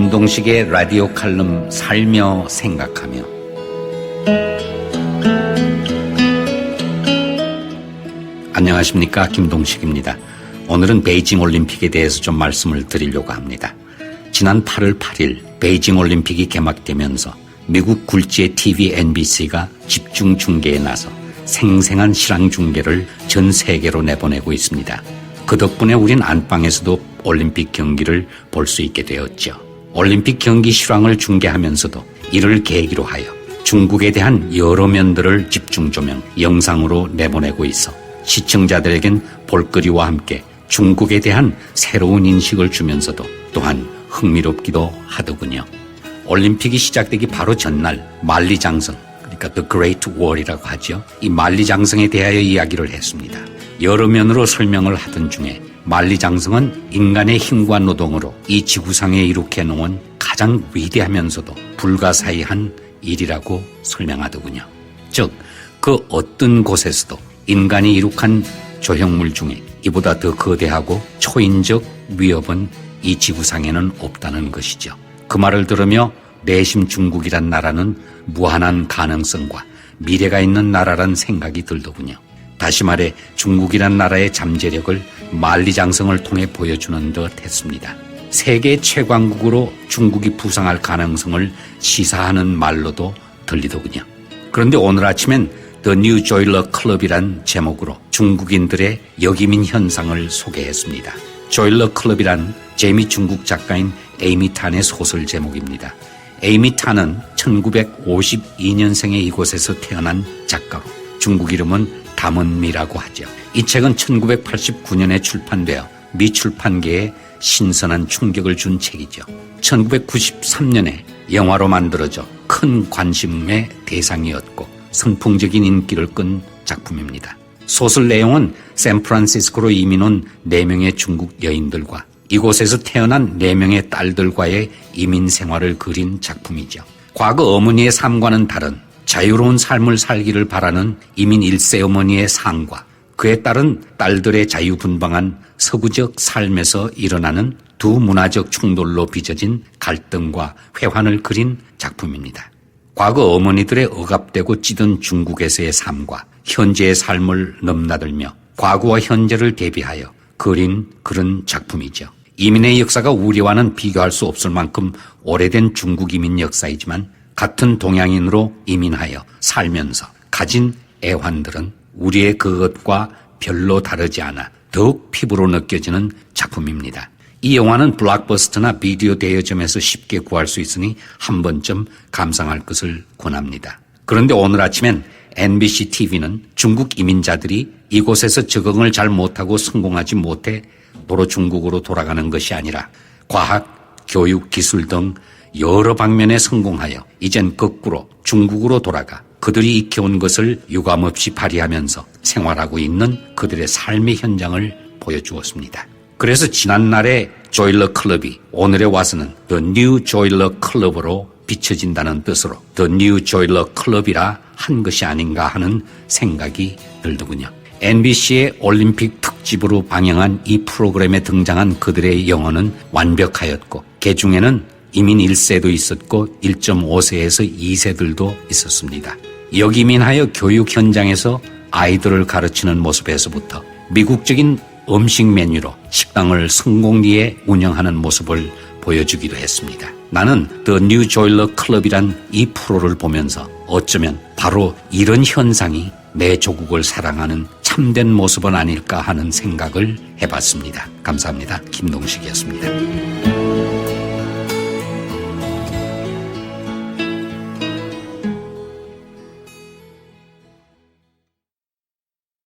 김동식의 라디오 칼럼 살며 생각하며 안녕하십니까 김동식입니다. 오늘은 베이징 올림픽에 대해서 좀 말씀을 드리려고 합니다. 지난 8월 8일 베이징 올림픽이 개막되면서 미국 굴지의 TV NBC가 집중 중계에 나서 생생한 실황 중계를 전 세계로 내보내고 있습니다. 그 덕분에 우린 안방에서도 올림픽 경기를 볼 수 있게 되었죠. 올림픽 경기 실황을 중계하면서도 이를 계기로 하여 중국에 대한 여러 면들을 집중 조명 영상으로 내보내고 있어 시청자들에겐 볼거리와 함께 중국에 대한 새로운 인식을 주면서도 또한 흥미롭기도 하더군요. 올림픽이 시작되기 바로 전날 만리장성 그러니까 The Great War이라고 하죠. 이 만리장성에 대하여 이야기를 했습니다. 여러 면으로 설명을 하던 중에 만리장성은 인간의 힘과 노동으로 이 지구상에 이룩해 놓은 가장 위대하면서도 불가사의한 일이라고 설명하더군요. 즉, 그 어떤 곳에서도 인간이 이룩한 조형물 중에 이보다 더 거대하고 초인적 위협은 이 지구상에는 없다는 것이죠. 그 말을 들으며 내심 중국이란 나라는 무한한 가능성과 미래가 있는 나라란 생각이 들더군요. 다시 말해 중국이란 나라의 잠재력을 만리장성을 통해 보여주는 듯 했습니다. 세계 최강국으로 중국이 부상할 가능성을 시사하는 말로도 들리더군요. 그런데 오늘 아침엔 The New Joiler Club이란 제목으로 중국인들의 역이민 현상을 소개했습니다. 조일러 클럽이란 재미 중국 작가인 에이미 탄의 소설 제목입니다. 에이미 탄은 1952년생에 이곳에서 태어난 작가로 중국 이름은 담은미라고 하죠. 이 책은 1989년에 출판되어 미 출판계에 신선한 충격을 준 책이죠. 1993년에 영화로 만들어져 큰 관심의 대상이었고 선풍적인 인기를 끈 작품입니다. 소설 내용은 샌프란시스코로 이민 온 4명의 중국 여인들과 이곳에서 태어난 4명의 딸들과의 이민 생활을 그린 작품이죠. 과거 어머니의 삶과는 다른 자유로운 삶을 살기를 바라는 이민 1세 어머니의 삶과 그에 따른 딸들의 자유분방한 서구적 삶에서 일어나는 두 문화적 충돌로 빚어진 갈등과 회환을 그린 작품입니다. 과거 어머니들의 억압되고 찌든 중국에서의 삶과 현재의 삶을 넘나들며 과거와 현재를 대비하여 그린 그런 작품이죠. 이민의 역사가 우리와는 비교할 수 없을 만큼 오래된 중국 이민 역사이지만 같은 동양인으로 이민하여 살면서 가진 애환들은 우리의 그것과 별로 다르지 않아 더욱 피부로 느껴지는 작품입니다. 이 영화는 블록버스터나 비디오 대여점에서 쉽게 구할 수 있으니 한 번쯤 감상할 것을 권합니다. 그런데 오늘 아침엔 NBC TV는 중국 이민자들이 이곳에서 적응을 잘 못하고 성공하지 못해 도로 중국으로 돌아가는 것이 아니라 과학, 교육, 기술 등 여러 방면에 성공하여 이젠 거꾸로 중국으로 돌아가 그들이 익혀온 것을 유감없이 발휘하면서 생활하고 있는 그들의 삶의 현장을 보여주었습니다. 그래서 지난날의 조일러 클럽이 오늘에 와서는 The New Joiler Club으로 비춰진다는 뜻으로 The New Joiler Club이라 한 것이 아닌가 하는 생각이 들더군요. NBC의 올림픽 특집으로 방영한 이 프로그램에 등장한 그들의 영어는 완벽하였고 개중에는 이민 1세도 있었고 1.5세에서 2세들도 있었습니다. 역이민하여 교육 현장에서 아이들을 가르치는 모습에서부터 미국적인 음식 메뉴로 식당을 성공리에 운영하는 모습을 보여주기도 했습니다. 나는 The New Joiler Club이란 이 프로를 보면서 어쩌면 바로 이런 현상이 내 조국을 사랑하는 참된 모습은 아닐까 하는 생각을 해봤습니다. 감사합니다. 김동식이었습니다.